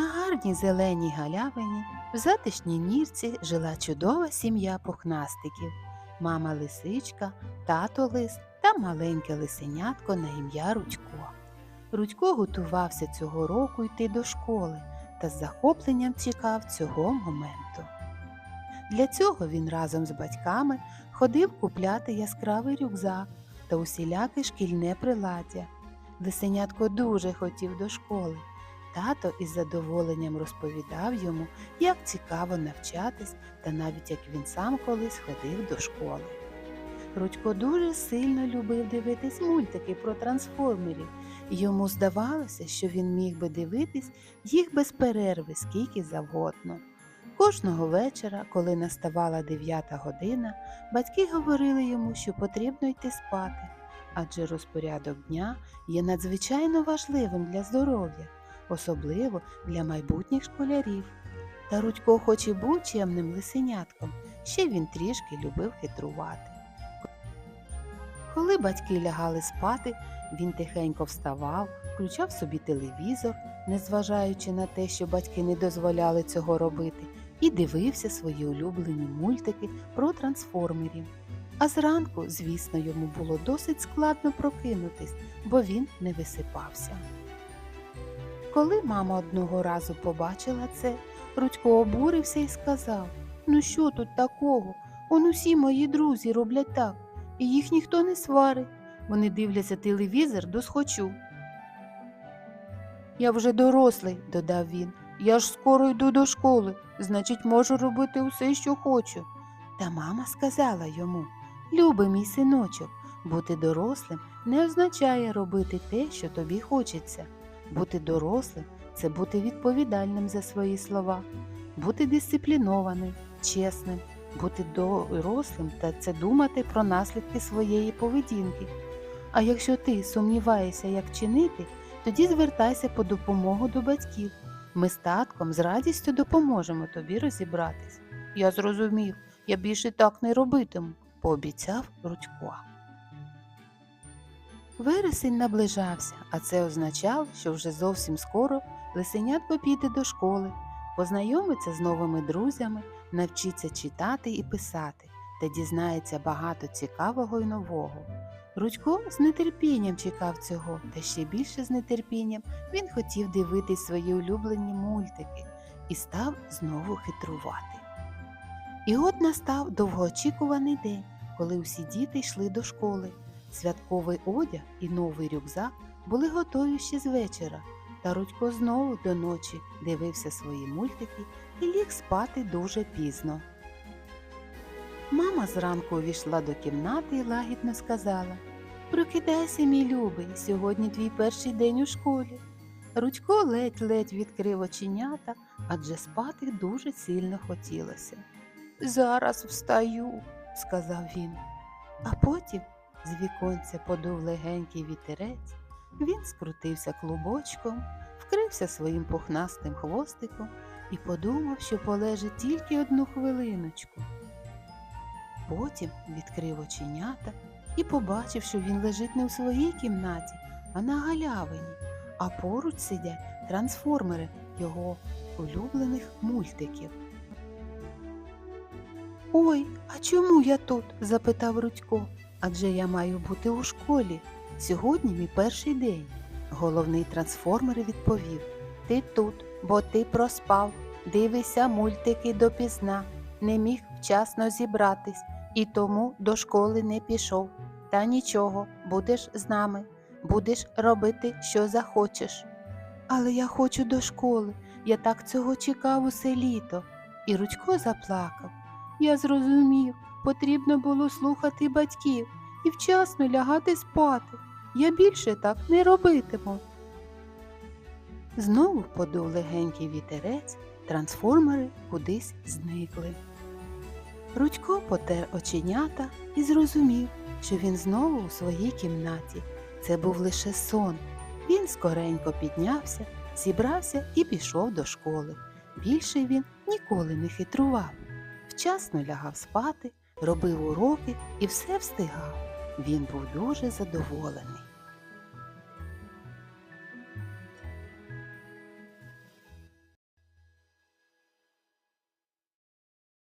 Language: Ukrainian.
затишній зеленій галявині в затишній нірці жила чудова сім'я пухнастиків, мама лисичка, тато лис та маленьке лисенятко на ім'я Рудько. Рудько готувався цього року йти до школи та з захопленням чекав цього моменту. Для цього він разом з батьками ходив купляти яскравий рюкзак та усіляке шкільне приладдя. Лисенятко дуже хотів до школи. Тато із задоволенням розповідав йому, як цікаво навчатись, та навіть як він сам колись ходив до школи. Рудько дуже сильно любив дивитись мультики про трансформерів, йому здавалося, що він міг би дивитись їх без перерви скільки завгодно. Кожного вечора, коли наставала дев'ята година, батьки говорили йому, що потрібно йти спати, адже розпорядок дня є надзвичайно важливим для здоров'я, особливо для майбутніх школярів. Та Рудько, хоч і був чемним лисенятком, ще він трішки любив хитрувати. Коли батьки лягали спати, він тихенько вставав, включав собі телевізор, незважаючи на те, що батьки не дозволяли цього робити, і дивився свої улюблені мультики про трансформерів. А зранку, звісно, йому було досить складно прокинутись, бо він не висипався. Коли мама одного разу побачила це, Рудько обурився і сказав Ну що тут такого? Он усі мої друзі роблять так, і їх ніхто не сварить. Вони дивляться телевізор досхочу. Я вже дорослий, додав він. Я ж скоро йду до школи, значить, можу робити усе, що хочу. Та мама сказала йому Любий мій синочок, бути дорослим не означає робити те, що тобі хочеться. Бути дорослим це бути відповідальним за свої слова, бути дисциплінованим, чесним, бути дорослим та це думати про наслідки своєї поведінки. А якщо ти сумніваєшся, як чинити, тоді звертайся по допомогу до батьків. Ми з татком з радістю допоможемо тобі розібратись. Я зрозумів, я більше так не робитиму, пообіцяв Рудько. Вересень наближався, а це означало, що вже зовсім скоро лисенятко піде до школи, познайомиться з новими друзями, навчиться читати і писати та дізнається багато цікавого і нового. Рудько з нетерпінням чекав цього, та ще більше з нетерпінням він хотів дивитись свої улюблені мультики і став знову хитрувати. І от настав довгоочікуваний день, коли усі діти йшли до школи. Святковий одяг і новий рюкзак були готові ще з вечора, та Рудько знову до ночі дивився свої мультики і ліг спати дуже пізно. Мама зранку увійшла до кімнати і лагідно сказала Прокидайся, мій любий, сьогодні твій перший день у школі. Рудько ледь-ледь відкрив оченята, адже спати дуже сильно хотілося. Зараз встаю, сказав він, а потім з віконця подув легенький вітерець, він скрутився клубочком, вкрився своїм пухнастим хвостиком і подумав, що полежить тільки одну хвилиночку. Потім відкрив оченята і побачив, що він лежить не у своїй кімнаті, а на галявині, а поруч сидять трансформери його улюблених мультиків. Ой, а чому я тут? запитав Рудько. Адже я маю бути у школі. Сьогодні мій перший день. Головний трансформер відповів Ти тут, бо ти проспав. Дивися мультики допізна, не міг вчасно зібратись і тому до школи не пішов. Та нічого, будеш з нами, будеш робити, що захочеш. Але я хочу до школи, я так цього чекав усе літо. І Рудько заплакав. Я зрозумів, потрібно було слухати батьків і вчасно лягати спати. Я більше так не робитиму. Знову подув легенький вітерець, трансформери кудись зникли. Рудько потер оченята і зрозумів, що він знову у своїй кімнаті. Це був лише сон. Він скоренько піднявся, зібрався і пішов до школи. Більше він ніколи не хитрував. Вчасно лягав спати, робив уроки і все встигав. Він був дуже задоволений.